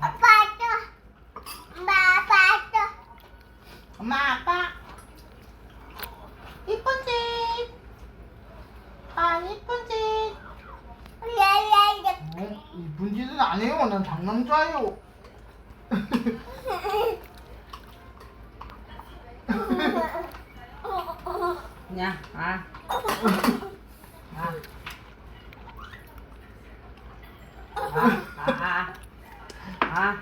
아빠 또. 엄마 아빠 또. 엄마 아빠 이쁜 집. 아 이쁜 집. 야야야. 어, 이쁜 짓은 안 해요. 난 장남자예요. 야, 아. 아. 아, 아, 아.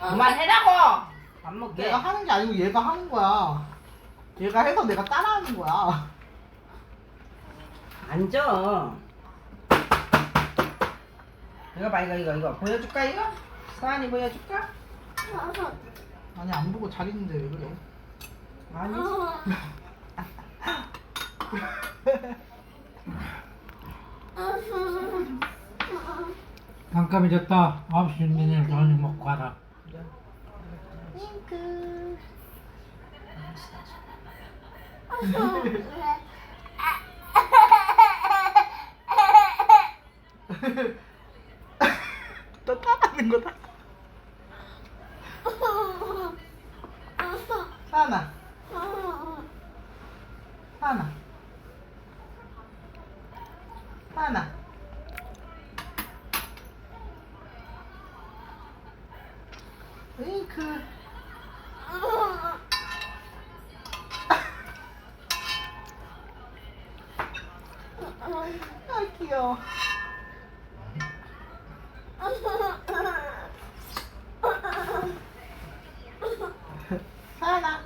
아. 그만해라고! 밥 먹게. 내가 하는 게 아니고 얘가 하는 거야. 얘가 해서 내가 따라하는 거야. 앉아. 이거 봐, 이거, 이거, 이거. 보여줄까, 이거? 서한이 보여줄까? 아니 안 보고 잘 있는데 왜 그래? 아니지. 깜깜이 됐다. 9시 내내 저녁 먹고 가라. 잉크. 또 따라하는 거다. 하나, 하나, Mana? Vem cá. Aqui, ó. Fala.